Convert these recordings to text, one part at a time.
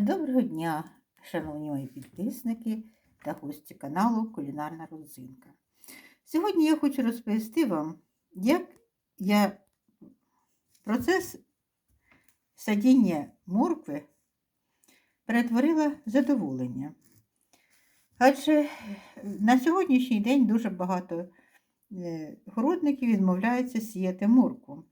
Доброго дня, шановні мої підписники та гості каналу Кулінарна Родзинка. Сьогодні я хочу розповісти вам, як я процес садіння моркви перетворила задоволення. Адже на сьогоднішній день дуже багато е, городників відмовляються сіяти моркву.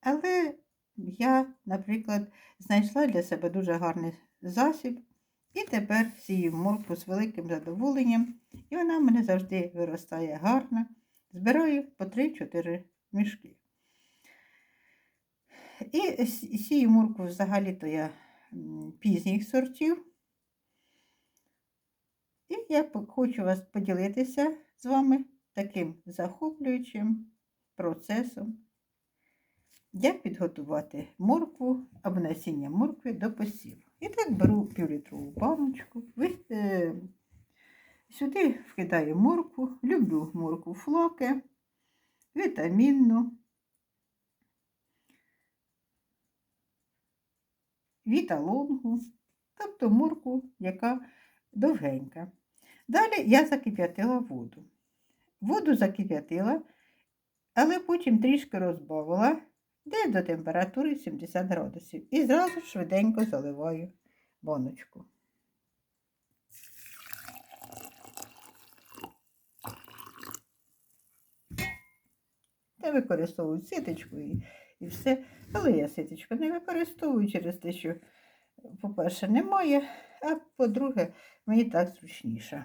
Але я, наприклад, знайшла для себе дуже гарний засіб. І тепер сію моркву з великим задоволенням. І вона в мене завжди виростає гарно. Збираю по 3-4 мішки. І сію моркву взагалі-то я пізніх сортів. І я хочу вас поділитися з вами таким захоплюючим процесом як підготувати моркву або насіння моркви до посіву. І так беру півлітрову баночку, е, сюди вкидаю моркву, люблю моркву флоки, вітамінну, віталонгу, тобто моркву, яка довгенька. Далі я закип'ятила воду. Воду закип'ятила, але потім трішки розбавила де до температури 70 градусів. І зразу швиденько заливаю баночку. Я використовую ситочку і, і все. Але я ситочку не використовую через те, що, по-перше, немає, а по-друге, мені так зручніше.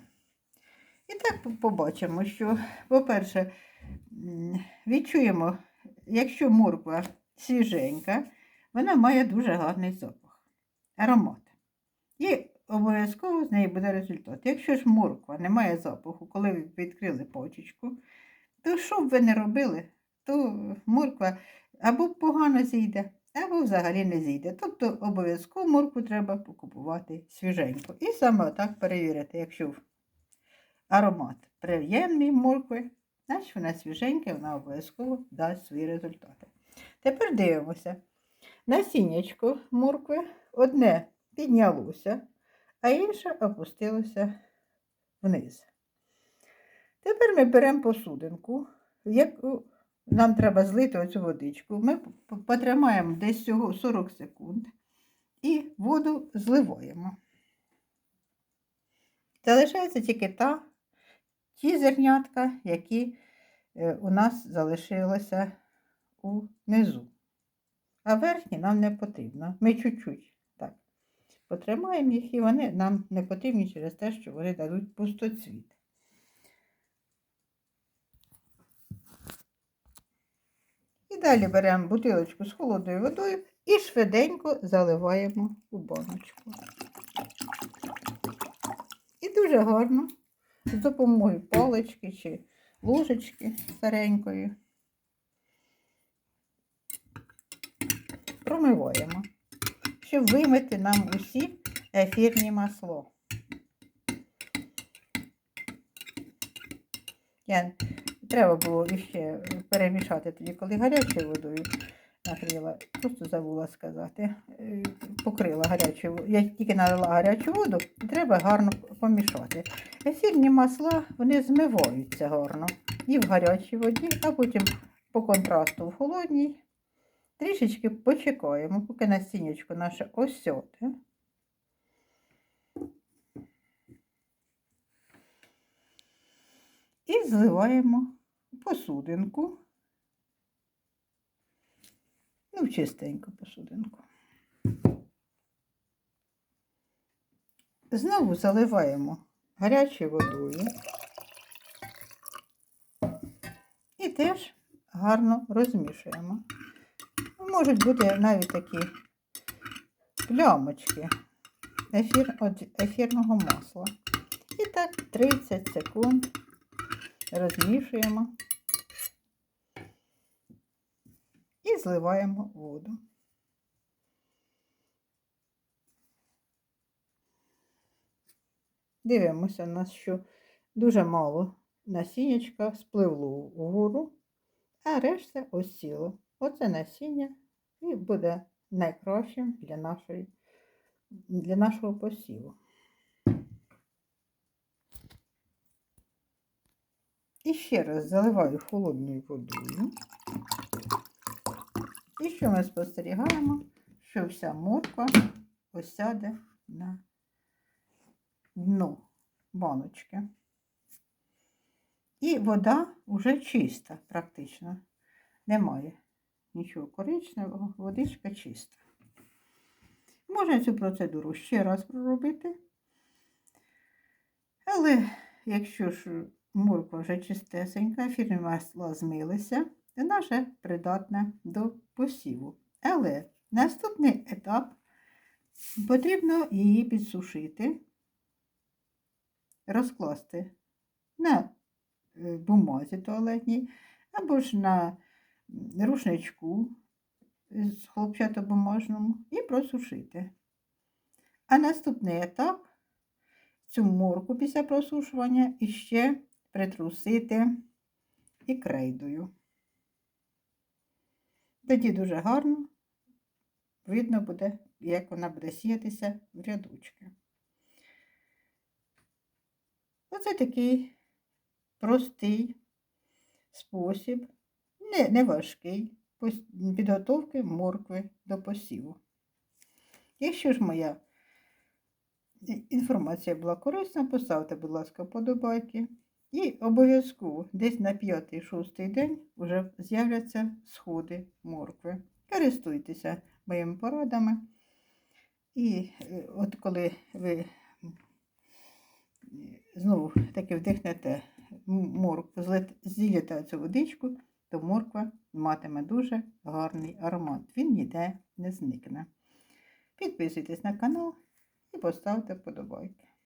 І так побачимо, що, по-перше, відчуємо якщо морква свіженька, вона має дуже гарний запах, аромат. І обов'язково з неї буде результат. Якщо ж морква не має запаху, коли ви відкрили почечку, то що б ви не робили, то морква або погано зійде, або взагалі не зійде. Тобто обов'язково моркву треба покупувати свіженьку. І саме так перевірити, якщо аромат приємний моркви, Значить, вона свіженька, вона обов'язково дасть свої результати. Тепер дивимося. Насіннячко моркви одне піднялося, а інше опустилося вниз. Тепер ми беремо посудинку, яку нам треба злити оцю водичку. Ми потримаємо десь цього 40 секунд і воду зливаємо. Залишається тільки та ті зернятка, які е, у нас залишилися унизу. А верхні нам не потрібно. Ми чуть-чуть так потримаємо їх, і вони нам не потрібні через те, що вони дадуть пустоцвіт. І далі беремо бутилочку з холодною водою і швиденько заливаємо у баночку. І дуже гарно з допомогою палички чи ложечки старенької. Промиваємо, щоб вимити нам усі ефірні масло. Я Треба було ще перемішати тоді, коли гарячою водою нагріла, просто забула сказати, е, покрила гарячу воду. Я тільки налила гарячу воду і треба гарно помішати. Ефірні масла вони змиваються гарно і в гарячій воді, а потім по контрасту в холодній. Трішечки почекаємо, поки насіннячко наше осьоте. І зливаємо посудинку. Ну, чистеньку посудинку. Знову заливаємо гарячою водою і теж гарно розмішуємо. Можуть бути навіть такі плямочки ефір, ефірного масла. І так 30 секунд розмішуємо. і зливаємо воду. Дивимося, на що дуже мало насіннячка спливло вгору, а решта осіло. Оце насіння і буде найкращим для нашої для нашого посіву. І ще раз заливаю холодною водою. І що ми спостерігаємо, що вся морква осяде на дно баночки. І вода вже чиста, практично. Немає нічого коричневого, водичка чиста. Можна цю процедуру ще раз проробити. Але якщо ж морква вже чистесенька, ефірні масла змилися, вона вже придатна до посіву. Але наступний етап потрібно її підсушити, розкласти на е, бумазі туалетній або ж на рушничку з хлопчатобумажному і просушити. А наступний етап цю морку після просушування іще притрусити і крейдою. Тоді дуже гарно видно буде, як вона буде сіятися в рядочки. Оце такий простий спосіб, не, не важкий, підготовки моркви до посіву. Якщо ж моя інформація була корисна, поставте, будь ласка, вподобайки. І обов'язково десь на 5-6 день вже з'являться сходи моркви. Користуйтеся моїми порадами. І е, от коли ви знову таки вдихнете моркву, зіліте цю водичку, то морква матиме дуже гарний аромат. Він ніде не зникне. Підписуйтесь на канал і поставте вподобайки.